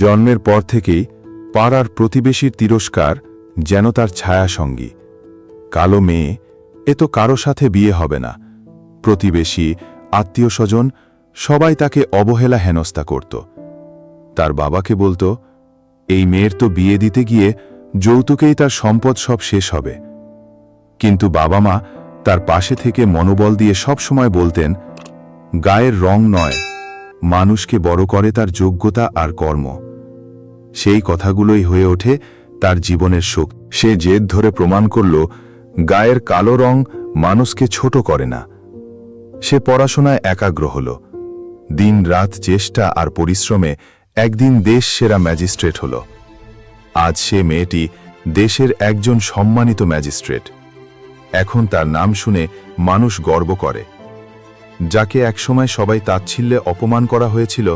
জন্মের পর থেকেই পাড়ার প্রতিবেশীর তিরস্কার যেন তার ছায়া সঙ্গী কালো মেয়ে, এ তো কারও সাথে বিয়ে হবে না। প্রতিবেশী আত্মীয় স্বজন সবাই তাকে অবহেলা হেনস্থা করত। তার বাবাকে বলতো, এই মেয়ের তো বিয়ে দিতে গিয়ে যৌতুকেই তার সম্পদ সব শেষ হবে। কিন্তু বাবা মা তার পাশে থেকে মনোবল দিয়ে সব সময় বলতেন, গায়ের রং নয়। মানুষকে বড় করে তার যোগ্যতা আর কর্ম। সেই কথাগুলোই হয়ে ওঠে তার জীবনের সুখ সে জেদ ধরে প্রমাণ করল, গায়ের কালো রং মানুষকে ছোট করে না। সে পড়াশোনায় একাগ্র হল। দিন রাত চেষ্টা আর পরিশ্রমে একদিন দেশ সেরা ম্যাজিস্ট্রেট হল। আজ সে মেয়েটি দেশের একজন সম্মানিত ম্যাজিস্ট্রেট। এখন তার নাম শুনে মানুষ গর্ব করে। যাকে একসময় সবাই তাচ্ছিল্যে অপমান করা হয়েছিল